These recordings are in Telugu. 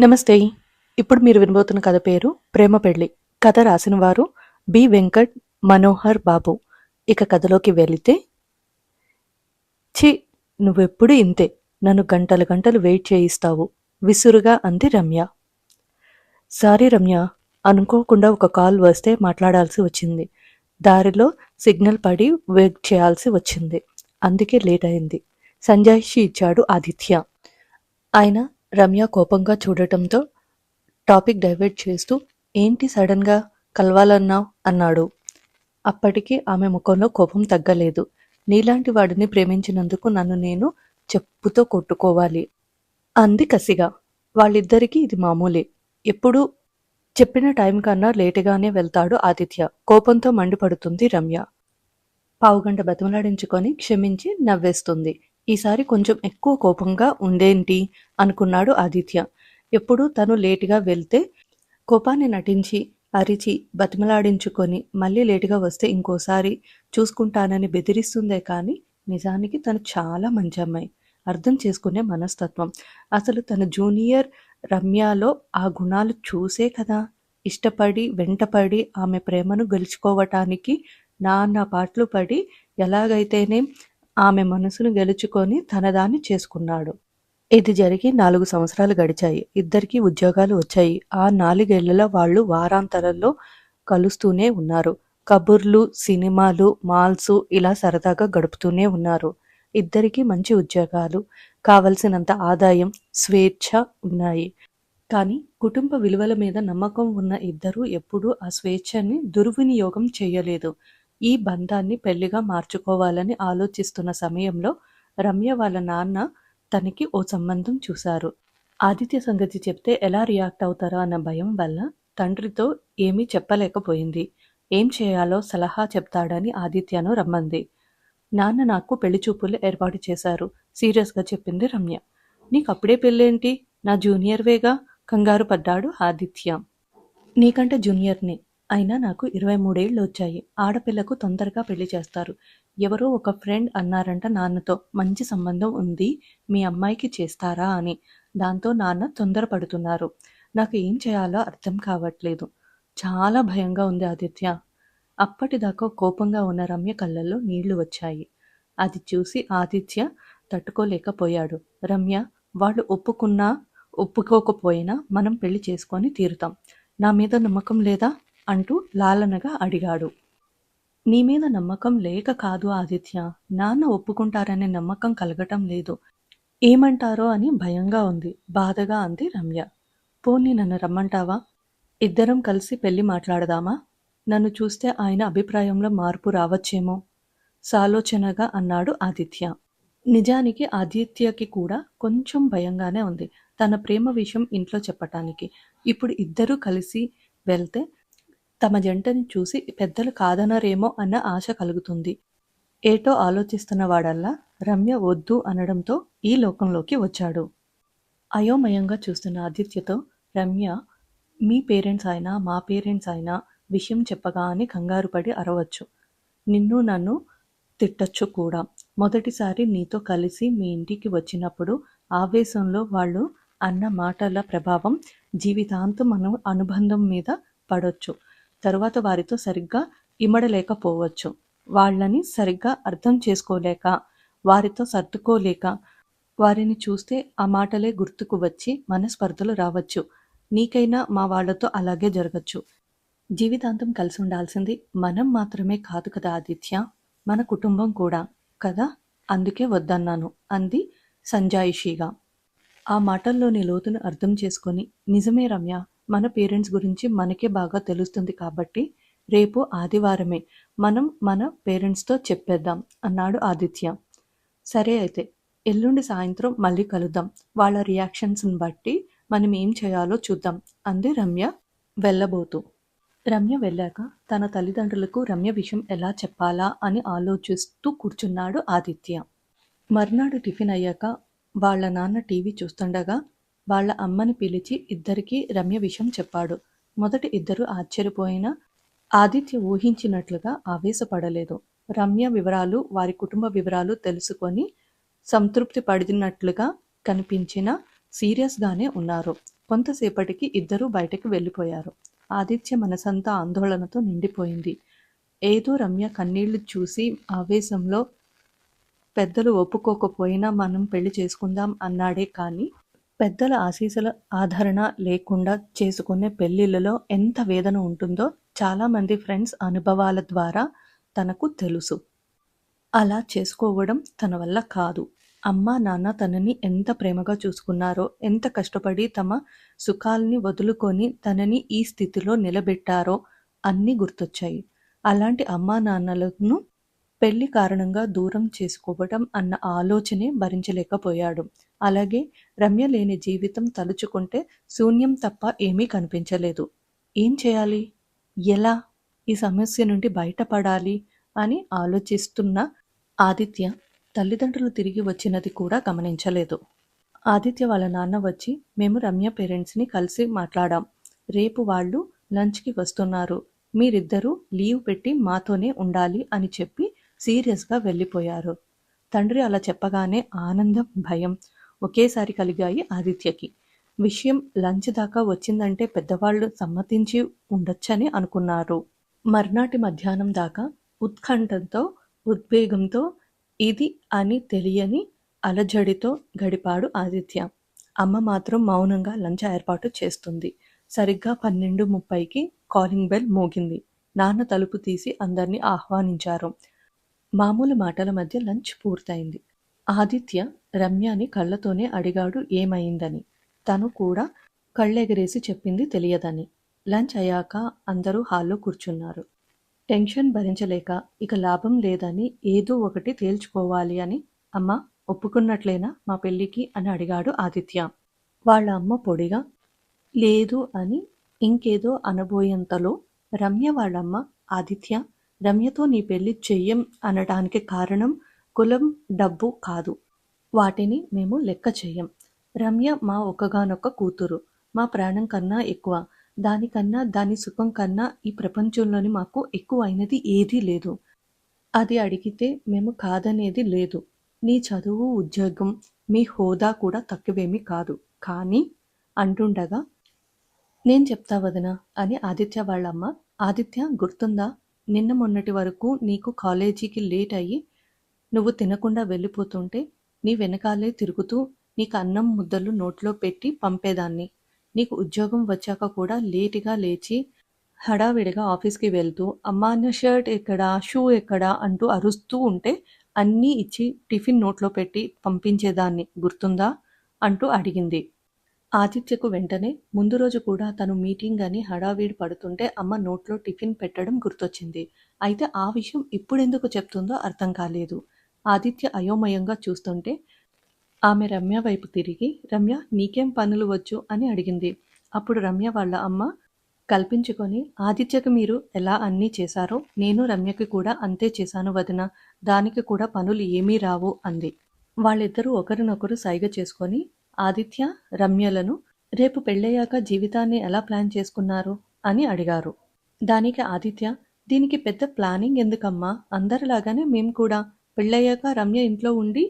నమస్తే. ఇప్పుడు మీరు వినబోతున్న కథ పేరు ప్రేమ పెళ్ళి కథ రాసిన వారు బి. వెంకట్ మనోహర్ బాబు. ఇక కథలోకి వెళితే ఛీ నువ్వెప్పుడు ఇంతే. నన్ను గంటలు గంటలు వెయిట్ చేయిస్తావు. విసురుగా అంది రమ్య. సారీ రమ్య అనుకోకుండా ఒక కాల్ వస్తే మాట్లాడాల్సి వచ్చింది. దారిలో సిగ్నల్ పడి వెయిట్ చేయాల్సి వచ్చింది. అందుకే లేట్ అయింది. సంజాయిషి ఇచ్చాడు ఆదిత్య. ఆయన రమ్య కోపంగా చూడటంతో టాపిక్ డైవర్ట్ చేస్తూ ఏంటి సడన్గా కలవాలన్నావు? అన్నాడు. అప్పటికి ఆమె ముఖంలో కోపం తగ్గలేదు. నీలాంటి వాడిని ప్రేమించినందుకు నన్ను నేను చెప్పుతో కొట్టుకోవాలి. అంది కసిగా. వాళ్ళిద్దరికీ ఇది మామూలే. ఎప్పుడు చెప్పిన టైం కన్నా లేటుగానే వెళ్తాడు ఆదిత్య. కోపంతో మండిపడుతుంది రమ్య. పావుగంట బతిమలాడించుకొని క్షమించి నవ్వేస్తుంది. ఈసారి కొంచెం ఎక్కువ కోపంగా ఉండేంటి? అనుకున్నాడు ఆదిత్య. ఎప్పుడు తను లేటుగా వెళ్తే కోపాన్ని నటించి అరిచి బతిమలాడించుకొని మళ్ళీ లేటుగా వస్తే ఇంకోసారి చూసుకుంటానని బెదిరిస్తుందే కానీ నిజానికి తను చాలా మంచి అమ్మాయి. అర్థం చేసుకునే మనస్తత్వం. అసలు తన జూనియర్ రమ్యలో ఆ గుణాలు చూసే కదా. ఇష్టపడి వెంటపడి ఆమె ప్రేమను గెలుచుకోవటానికి నాన్న పాటలు పడి ఎలాగైతేనే ఆమె మనసును గెలుచుకొని తనదాన్ని చేసుకున్నాడు. ఇది జరిగి నాలుగు సంవత్సరాలు గడిచాయి. ఇద్దరికీ ఉద్యోగాలు వచ్చాయి. ఆ నాలుగేళ్ళలో వాళ్ళు వారాంతరంలో కలుస్తూనే ఉన్నారు. కబుర్లు సినిమాలు మాల్స్ ఇలా సరదాగా గడుపుతూనే ఉన్నారు. ఇద్దరికీ మంచి ఉద్యోగాలు కావలసినంత ఆదాయం స్వేచ్ఛ ఉన్నాయి. కానీ కుటుంబ విలువల మీద నమ్మకం ఉన్న ఇద్దరూ ఎప్పుడూ ఆ స్వేచ్ఛని దుర్వినియోగం చేయలేదు. ఈ బంధాన్ని పెళ్ళిగా మార్చుకోవాలని ఆలోచిస్తున్న సమయంలో రమ్య వాళ్ళ నాన్న తనకి ఓ సంబంధం చూశారు. ఆదిత్య సంగతి చెప్తే ఎలా రియాక్ట్ అవుతారో అన్న భయం వల్ల తండ్రితో ఏమీ చెప్పలేకపోయింది. ఏం చేయాలో సలహా చెప్తాడని ఆదిత్యను రమ్మంది. నాన్న నాకు పెళ్ళి చూపులు ఏర్పాటు చేశారు. సీరియస్గా చెప్పింది రమ్య. నీకు అప్పుడే పెళ్ళేంటి? నా జూనియర్వేగా కంగారు పడ్డాడు ఆదిత్య. నీకంటే జూనియర్ని. అయినా నాకు ఇరవై మూడేళ్ళు వచ్చాయి ఆడపిల్లకు తొందరగా పెళ్ళి చేస్తారు. ఎవరో ఒక ఫ్రెండ్ అన్నారంట నాన్నతో. మంచి సంబంధం ఉంది. మీ అమ్మాయికి చేస్తారా అని. దాంతో నాన్న తొందరపడుతున్నారు. నాకు ఏం చేయాలో అర్థం కావట్లేదు. చాలా భయంగా ఉంది ఆదిత్య. అప్పటిదాకా కోపంగా ఉన్న రమ్య కళ్ళల్లో నీళ్ళు వచ్చాయి. అది చూసి ఆదిత్య తట్టుకోలేకపోయాడు. రమ్య వాళ్ళు ఒప్పుకున్నా ఒప్పుకోకపోయినా మనం పెళ్ళి చేసుకొని తీరుతాం. నా మీద నమ్మకం లేదా? అంటూ లాలనగా అడిగాడు. నీ మీద నమ్మకం లేక కాదు ఆదిత్య. నాన్న ఒప్పుకుంటారనే నమ్మకం కలగటం లేదు. ఏమంటారో అని భయంగా ఉంది. బాధగా అంది రమ్య. పోనీ నన్ను రమ్మంటావా? ఇద్దరం కలిసి పెళ్ళి మాట్లాడదామా? నన్ను చూస్తే ఆయన అభిప్రాయంలో మార్పు రావచ్చేమో? సాలోచనగా అన్నాడు ఆదిత్య. నిజానికి ఆదిత్యకి కూడా కొంచెం భయంగానే ఉంది. తన ప్రేమ విషయం ఇంట్లో చెప్పటానికి. ఇప్పుడు ఇద్దరూ కలిసి వెళ్తే తమ జంటని చూసి పెద్దలు కాదనరేమో అన్న ఆశ కలుగుతుంది. ఏటో ఆలోచిస్తున్న వాడల్లా రమ్య వద్దు అనడంతో ఈ లోకంలోకి వచ్చాడు. అయోమయంగా చూస్తున్న ఆదిత్యతో రమ్య మీ పేరెంట్స్ అయినా మా పేరెంట్స్ అయినా విషయం చెప్పగానే కంగారు పడి అరవచ్చు. నిన్ను నన్ను తిట్టచ్చు కూడా. మొదటిసారి నీతో కలిసి మీ ఇంటికి వచ్చినప్పుడు ఆవేశంలో వాళ్ళు అన్న మాటల ప్రభావం జీవితాంతం మనం అనుబంధం మీద పడొచ్చు. తరువాత వారితో సరిగ్గా ఇమడలేకపోవచ్చు వాళ్ళని సరిగ్గా అర్థం చేసుకోలేక వారితో సర్దుకోలేక వారిని చూస్తే ఆ మాటలే గుర్తుకు వచ్చి మనస్పర్ధలు రావచ్చు. నీకైనా మా వాళ్ళతో అలాగే జరగచ్చు. జీవితాంతం కలిసి ఉండాల్సింది మనం మాత్రమే కాదు కదా ఆదిత్య? మన కుటుంబం కూడా కదా? అందుకే వద్దన్నాను అంది సంజాయిషీగా. ఆ మాటల్లోని లోతును అర్థం చేసుకొని నిజమే రమ్య మన పేరెంట్స్ గురించి మనకే బాగా తెలుస్తుంది కాబట్టి రేపు ఆదివారమే మనం మన పేరెంట్స్తో చెప్పేద్దాం అన్నాడు ఆదిత్య. సరే అయితే ఎల్లుండి సాయంత్రం మళ్ళీ కలుద్దాం. వాళ్ళ రియాక్షన్స్ని బట్టి మనం ఏం చేయాలో చూద్దాం అంది రమ్య వెళ్ళబోతూ. రమ్య వెళ్ళాక తన తల్లిదండ్రులకు రమ్య విషయం ఎలా చెప్పాలా అని ఆలోచిస్తూ కూర్చున్నాడు ఆదిత్య. మర్నాడు టిఫిన్ అయ్యాక వాళ్ళ నాన్న టీవీ చూస్తుండగా వాళ్ళ అమ్మని పిలిచి ఇద్దరికీ రమ్య విషయం చెప్పాడు. మొదట ఇద్దరు ఆశ్చర్యపోయినా ఆదిత్య ఊహించినట్లుగా ఆవేశపడలేదు. రమ్య వివరాలు వారి కుటుంబ వివరాలు తెలుసుకొని సంతృప్తి పడినట్లుగా కనిపించిన సీరియస్గానే ఉన్నారు. కొంతసేపటికి ఇద్దరూ బయటకు వెళ్ళిపోయారు. ఆదిత్య మనసంతా ఆందోళనతో నిండిపోయింది. ఏదో రమ్య కన్నీళ్ళు చూసి ఆవేశంలో పెద్దలు ఒప్పుకోకపోయినా మనం పెళ్ళి చేసుకుందాం అన్నాడే కానీ పెద్దల ఆశీస్సుల ఆదరణ లేకుండా చేసుకునే పెళ్ళిళ్ళలో ఎంత వేదన ఉంటుందో చాలామంది ఫ్రెండ్స్ అనుభవాల ద్వారా తనకు తెలుసు. అలా చేసుకోవడం తన వల్ల కాదు. అమ్మ నాన్న తనని ఎంత ప్రేమగా చూసుకున్నారో ఎంత కష్టపడి తమ సుఖాల్ని వదులుకొని తనని ఈ స్థితిలో నిలబెట్టారో అన్నీ గుర్తొచ్చాయి. అలాంటి అమ్మా నాన్నలను పెళ్ళి కారణంగా దూరం చేసుకోవడం అన్న ఆలోచనే భరించలేకపోయాడు. అలాగే రమ్య లేని జీవితం తలుచుకుంటే శూన్యం తప్ప ఏమీ కనిపించలేదు. ఏం చేయాలి? ఎలా? ఈ సమస్య నుండి బయటపడాలి అని ఆలోచిస్తున్న ఆదిత్య తల్లిదండ్రులు తిరిగి వచ్చినది కూడా గమనించలేదు. ఆదిత్య వాళ్ళ నాన్న వచ్చి మేము రమ్య పేరెంట్స్ని కలిసి మాట్లాడాం. రేపు వాళ్ళు లంచ్కి వస్తున్నారు. మీరిద్దరూ లీవ్ పెట్టి మాతోనే ఉండాలి అని చెప్పి సీరియస్గా వెళ్ళిపోయారు. తండ్రి అలా చెప్పగానే ఆనందం భయం ఒకేసారి కలిగాయి ఆదిత్యకి. విషయం లంచ్ దాకా వచ్చిందంటే పెద్దవాళ్ళు సమ్మతించి ఉండొచ్చని అనుకున్నారు. మర్నాటి మధ్యాహ్నం దాకా ఉత్కంఠంతో ఉద్వేగంతో ఇది అని తెలియని అలజడితో గడిపాడు ఆదిత్య. అమ్మ మాత్రం మౌనంగా లంచ్ ఏర్పాటు చేస్తుంది. సరిగ్గా పన్నెండు ముప్పైకి కాలింగ్ బెల్ మోగింది. నాన్న తలుపు తీసి అందరినీ ఆహ్వానించారు. మామూలు మాటల మధ్య లంచ్ పూర్తయింది. ఆదిత్య రమ్యని కళ్ళతోనే అడిగాడు ఏమైందని. తను కూడా కళ్ళెగరేసి చెప్పింది తెలియదని. లంచ్ అయ్యాక అందరూ హాల్లో కూర్చున్నారు. టెన్షన్ భరించలేక ఇక లాభం లేదని ఏదో ఒకటి తేల్చుకోవాలి అని అమ్మ ఒప్పుకున్నట్లేనా మా పెళ్ళికి అని అడిగాడు ఆదిత్య. వాళ్ళ అమ్మ పొడిగా లేదు అని ఇంకేదో అనబోయేంతలో రమ్య వాళ్ళమ్మ ఆదిత్య రమ్యతో నీ పెళ్ళి చెయ్యం అనడానికి కారణం కులం డబ్బు కాదు. వాటిని మేము లెక్క చెయ్యం రమ్య మా ఒక్కగానొక్క కూతురు. మా ప్రాణం కన్నా ఎక్కువ. దానికన్నా దాని సుఖం కన్నా ఈ ప్రపంచంలోని మాకు ఎక్కువ అయినది ఏదీ లేదు. అది అడిగితే మేము కాదనేది లేదు. నీ చదువు ఉద్యోగం మీ హోదా కూడా తక్కువేమీ కాదు. కానీ అంటుండగా నేను చెప్తా వదినా అని ఆదిత్య వాళ్ళమ్మ ఆదిత్య గుర్తుందా? నిన్న మొన్నటి వరకు నీకు కాలేజీకి లేట్ అయ్యి నువ్వు తినకుండా వెళ్ళిపోతుంటే నీ వెనకాలే తిరుగుతూ నీకు అన్నం ముద్దలు నోట్లో పెట్టి పంపేదాన్ని. నీకు ఉద్యోగం వచ్చాక కూడా లేటుగా లేచి హడావిడిగా ఆఫీస్కి వెళ్తూ అమ్మా నా షర్ట్ ఎక్కడా? షూ ఎక్కడా? అంటూ అరుస్తూ ఉంటే అన్నీ ఇచ్చి టిఫిన్ నోట్లో పెట్టి పంపించేదాన్ని. గుర్తుందా? అంటూ అడిగింది. ఆదిత్యకు వెంటనే ముందు రోజు కూడా తను మీటింగ్ అని హడావిడి పడుతుంటే అమ్మ నోట్లో టిఫిన్ పెట్టడం గుర్తొచ్చింది. అయితే ఆ విషయం ఇప్పుడెందుకు చెప్తుందో అర్థం కాలేదు. ఆదిత్య అయోమయంగా చూస్తుంటే ఆమె రమ్య వైపు తిరిగి రమ్య నీకేం పనులు వచ్చు? అని అడిగింది. అప్పుడు రమ్య వాళ్ళ అమ్మ కల్పించుకొని ఆదిత్యకు మీరు ఎలా అన్నీ చేశారో నేను రమ్యకి కూడా అంతే చేశాను వదిన. దానికి కూడా పనులు ఏమీ రావు అంది. వాళ్ళిద్దరూ ఒకరినొకరు సైగ చేసుకొని ఆదిత్య రమ్యలను రేపు పెళ్ళయ్యాక జీవితాన్ని ఎలా ప్లాన్ చేసుకున్నారు? అని అడిగారు. దానికి ఆదిత్య దీనికి పెద్ద ప్లానింగ్ ఎందుకమ్మా? అందరిలాగానే మేము కూడా పెళ్ళయ్యాక రమ్య ఇంట్లో ఉండి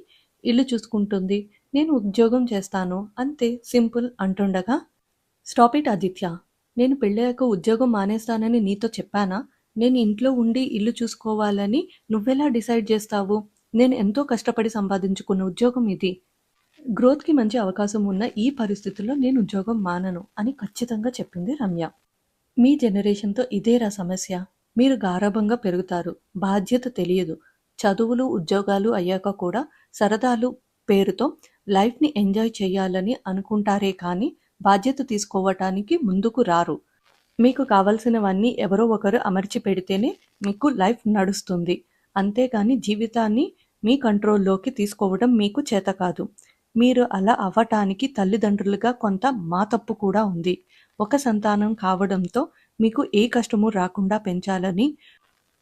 ఇల్లు చూసుకుంటుంది. నేను ఉద్యోగం చేస్తాను. అంతే సింపుల్ అంటుండగా స్టాప్ ఇట్ ఆదిత్య. నేను పెళ్ళయ్యాక ఉద్యోగం మానేస్తానని నీతో చెప్పానా? నేను ఇంట్లో ఉండి ఇల్లు చూసుకోవాలని నువ్వెలా డిసైడ్ చేస్తావు? నేను ఎంతో కష్టపడి సంపాదించుకున్న ఉద్యోగం ఇది. గ్రోత్కి మంచి అవకాశం ఉన్న ఈ పరిస్థితుల్లో నేను ఉద్యోగం మానను అని ఖచ్చితంగా చెప్పింది రమ్య. మీ జనరేషన్తో ఇదేరా సమస్య. మీరు గారాభంగా పెరుగుతారు. బాధ్యత తెలియదు. చదువులు ఉద్యోగాలు అయ్యాక కూడా సరదాలు పేరుతో లైఫ్ని ఎంజాయ్ చేయాలని అనుకుంటారే కానీ బాధ్యత తీసుకోవటానికి ముందుకు రారు. మీకు కావలసినవన్నీ ఎవరో ఒకరు అమర్చి పెడితేనే మీకు లైఫ్ నడుస్తుంది. అంతేగాని జీవితాన్ని మీ కంట్రోల్లోకి తీసుకోవడం మీకు చేత కాదు. మీరు అలా అవ్వటానికి తల్లిదండ్రులుగా కొంత మా తప్పు కూడా ఉంది. ఒక సంతానం కావడంతో మీకు ఏ కష్టము రాకుండా పెంచాలని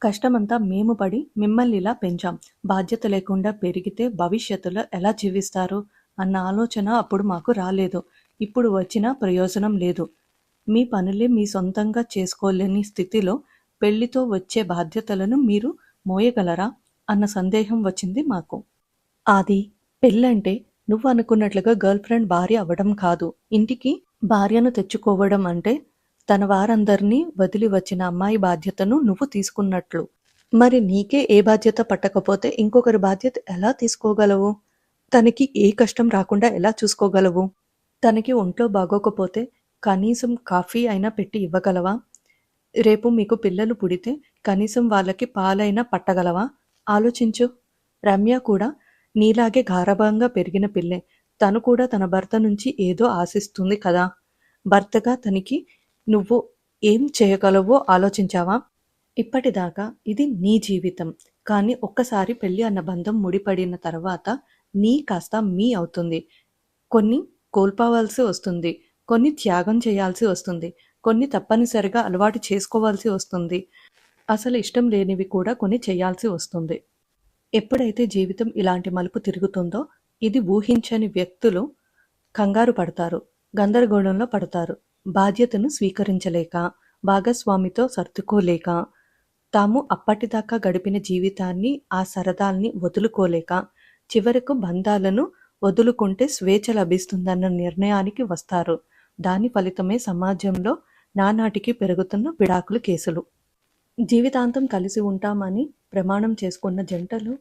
కష్టమంతా మేము పడి మిమ్మల్ని ఇలా పెంచాం. బాధ్యత లేకుండా పెరిగితే భవిష్యత్తులో ఎలా జీవిస్తారు? అన్న ఆలోచన అప్పుడు మాకు రాలేదు. ఇప్పుడు వచ్చిన ప్రయోజనం లేదు. మీ పనులే మీ సొంతంగా చేసుకోలేని స్థితిలో పెళ్ళితో వచ్చే బాధ్యతలను మీరు మోయగలరా? అన్న సందేహం వచ్చింది మాకు. ఆది పెళ్ళంటే నువ్వు అనుకున్నట్లుగా గర్ల్ ఫ్రెండ్ భార్య అవ్వడం కాదు. ఇంటికి భార్యను తెచ్చుకోవడం అంటే తన వారందరినీ వదిలి వచ్చిన అమ్మాయి బాధ్యతను నువ్వు తీసుకున్నట్లు. మరి నీకే ఏ బాధ్యత పట్టకపోతే ఇంకొకరి బాధ్యత ఎలా తీసుకోగలవు? తనకి ఏ కష్టం రాకుండా ఎలా చూసుకోగలవు? తనకి ఒంట్లో బాగోకపోతే కనీసం కాఫీ అయినా పెట్టి ఇవ్వగలవా? రేపు మీకు పిల్లలు పుడితే కనీసం వాళ్ళకి పాలైనా పట్టగలవా? ఆలోచించు. రమ్య కూడా నీలాగే గారభంగా పెరిగిన పిల్లే. తను కూడా తన భర్త నుంచి ఏదో ఆశిస్తుంది కదా. భర్తగా తనకి నువ్వు ఏం చేయగలవో ఆలోచించావా? ఇప్పటిదాకా ఇది నీ జీవితం. కానీ ఒక్కసారి పెళ్ళి అన్న బంధం ముడిపడిన తర్వాత నీ కాస్త మీ అవుతుంది. కొన్ని కోల్పోవాల్సి వస్తుంది. కొన్ని త్యాగం చేయాల్సి వస్తుంది. కొన్ని తప్పనిసరిగా అలవాటు చేసుకోవాల్సి వస్తుంది. అసలు ఇష్టం లేనివి కూడా కొన్ని చేయాల్సి వస్తుంది. ఎప్పుడైతే జీవితం ఇలాంటి మలుపు తిరుగుతుందో ఇది ఊహించని వ్యక్తులు కంగారు పడతారు. గందరగోళంలో పడతారు. బాధ్యతను స్వీకరించలేక భాగస్వామితో సర్దుకోలేక తాము అప్పటిదాకా గడిపిన జీవితాన్ని ఆ సరదాల్ని వదులుకోలేక చివరకు బంధాలను వదులుకుంటే స్వేచ్ఛ లభిస్తుందన్న నిర్ణయానికి వస్తారు. దాని ఫలితమే సమాజంలో నానాటికి పెరుగుతున్న విడాకుల కేసులు. జీవితాంతం కలిసి ఉంటామని ప్రమాణం చేసుకున్న జంటలు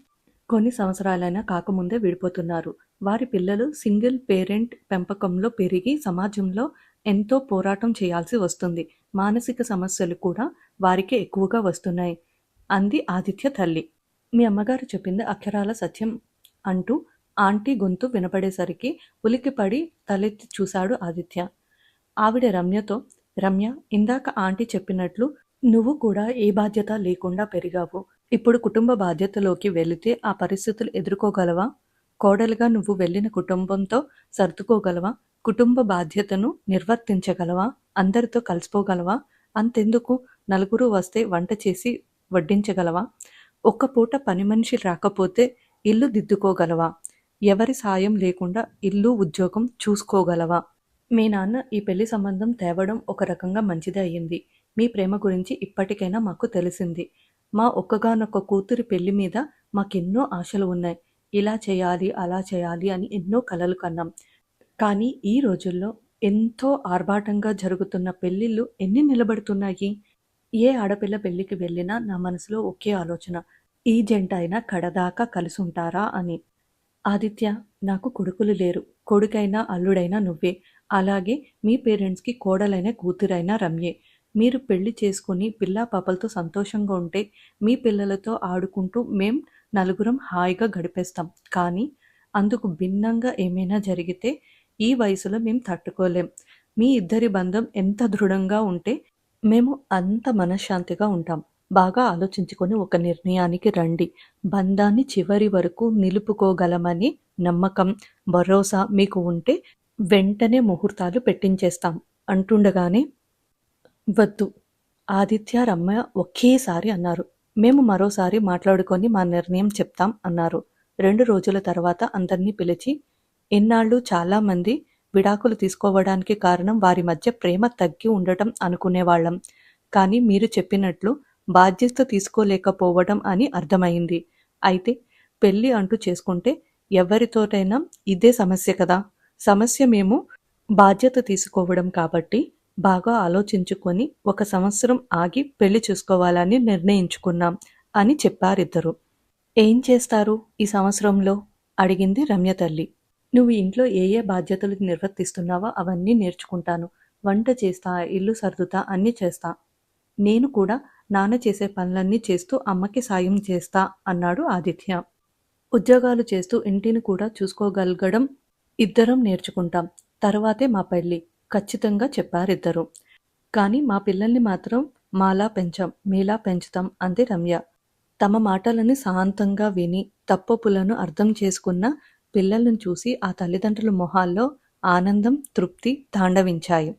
కొన్ని సంవత్సరాలైనా కాకముందే విడిపోతున్నారు. వారి పిల్లలు సింగిల్ పేరెంట్ పెంపకంలో పెరిగి సమాజంలో ఎంతో పోరాటం చేయాల్సి వస్తుంది. మానసిక సమస్యలు కూడా వారికి ఎక్కువగా వస్తున్నాయి. అంది ఆదిత్య తల్లి. మీ అమ్మగారు చెప్పింది అక్షరాల సత్యం అంటూ ఆంటీ గొంతు వినపడేసరికి ఉలిక్కిపడి తలెత్తి చూశాడు ఆదిత్య. ఆవిడ రమ్యతో రమ్య ఇందాక ఆంటీ చెప్పినట్లు నువ్వు కూడా ఏ బాధ్యత లేకుండా పెరిగావు. ఇప్పుడు కుటుంబ బాధ్యతలోకి వెళితే ఆ పరిస్థితులు ఎదుర్కోగలవా? కోడలుగా నువ్వు వెళ్ళిన కుటుంబంతో సర్దుకోగలవా? కుటుంబ బాధ్యతను నిర్వర్తించగలవా? అందరితో కలిసిపోగలవా? అంతెందుకు నలుగురు వస్తే వంట చేసి వడ్డించగలవా? ఒక్క పూట పని మనిషి రాకపోతే ఇల్లు దిద్దుకోగలవా? ఎవరి సాయం లేకుండా ఇల్లు ఉద్యోగం చూసుకోగలవా? మీ నాన్న ఈ పెళ్ళి సంబంధం తేవడం ఒక రకంగా మంచిదే అయ్యింది. మీ ప్రేమ గురించి ఇప్పటికైనా మాకు తెలిసింది. మా ఒక్కగానొక్క కూతురి పెళ్ళి మీద మాకెన్నో ఆశలు ఉన్నాయి. ఇలా చేయాలి అలా చేయాలి అని ఎన్నో కలలు కన్నాం. కానీ ఈ రోజుల్లో ఎంతో ఆర్భాటంగా జరుగుతున్న పెళ్ళిళ్ళు ఎన్ని నిలబడుతున్నాయి? ఏ ఆడపిల్ల పెళ్ళికి వెళ్ళినా నా మనసులో ఒకే ఆలోచన ఈ జంట అయినా కడదాకా కలుసుంటారా అని. ఆదిత్య నాకు కొడుకులు లేరు. కొడుకైనా అల్లుడైనా నువ్వే. అలాగే మీ పేరెంట్స్కి కోడలైన కూతురైనా రమ్యే. మీరు పెళ్ళి చేసుకుని పిల్లా పాపలతో సంతోషంగా ఉంటే మీ పిల్లలతో ఆడుకుంటూ మేం నలుగురం హాయిగా గడిపేస్తాం. కానీ అందుకు భిన్నంగా ఏమైనా జరిగితే ఈ వయసులో మేము తట్టుకోలేం. మీ ఇద్దరి బంధం ఎంత దృఢంగా ఉంటే మేము అంత మనశ్శాంతిగా ఉంటాం. బాగా ఆలోచించుకొని ఒక నిర్ణయానికి రండి. బంధాన్ని చివరి వరకు నిలుపుకోగలమని నమ్మకం భరోసా మీకు ఉంటే వెంటనే ముహూర్తాలు పెట్టించేస్తాం. అంటుండగానే వద్దు. ఆదిత్య రమ్మ ఒకేసారి అన్నారు. మేము మరోసారి మాట్లాడుకొని మా నిర్ణయం చెప్తాం అన్నారు. రెండు రోజుల తర్వాత అందరినీ పిలిచి ఇన్నాళ్ళు చాలామంది విడాకులు తీసుకోవడానికి కారణం వారి మధ్య ప్రేమ తగ్గి ఉండటం అనుకునేవాళ్ళం. కానీ మీరు చెప్పినట్లు బాధ్యత తీసుకోలేకపోవడం అని అర్థమైంది. అయితే పెళ్ళి అంటూ చేసుకుంటే ఎవరితోటైనా ఇదే సమస్య కదా. సమస్య మేము బాధ్యత తీసుకోవడం కాబట్టి బాగా ఆలోచించుకొని ఒక సంవత్సరం ఆగి పెళ్ళి చూసుకోవాలని నిర్ణయించుకున్నాం అని చెప్పారిద్దరు. ఏం చేస్తారు ఈ సంవత్సరంలో? అడిగింది రమ్య తల్లి. నువ్వు ఇంట్లో ఏ ఏ బాధ్యతలు నిర్వర్తిస్తున్నావో అవన్నీ నేర్చుకుంటాను. వంట చేస్తా ఇల్లు సర్దుతా అన్నీ చేస్తా. నేను కూడా నాన్న చేసే పనులన్నీ చేస్తూ అమ్మకి సాయం చేస్తా అన్నాడు ఆదిత్య. ఉద్యోగాలు చేస్తూ ఇంటిని కూడా చూసుకోగలగడం ఇద్దరం నేర్చుకుంటాం. తర్వాతే మా పెళ్ళి ఖచ్చితంగా చెప్పారిద్దరు. కానీ మా పిల్లల్ని మాత్రం మాలా పెంచాం మీలా పెంచుతాం అంది రమ్య. తమ మాటలని శాంతంగా విని తప్పపులను అర్థం చేసుకున్న పిల్లలను చూసి ఆ తల్లిదండ్రుల మొహాల్లో ఆనందం తృప్తి తాండవించాయి.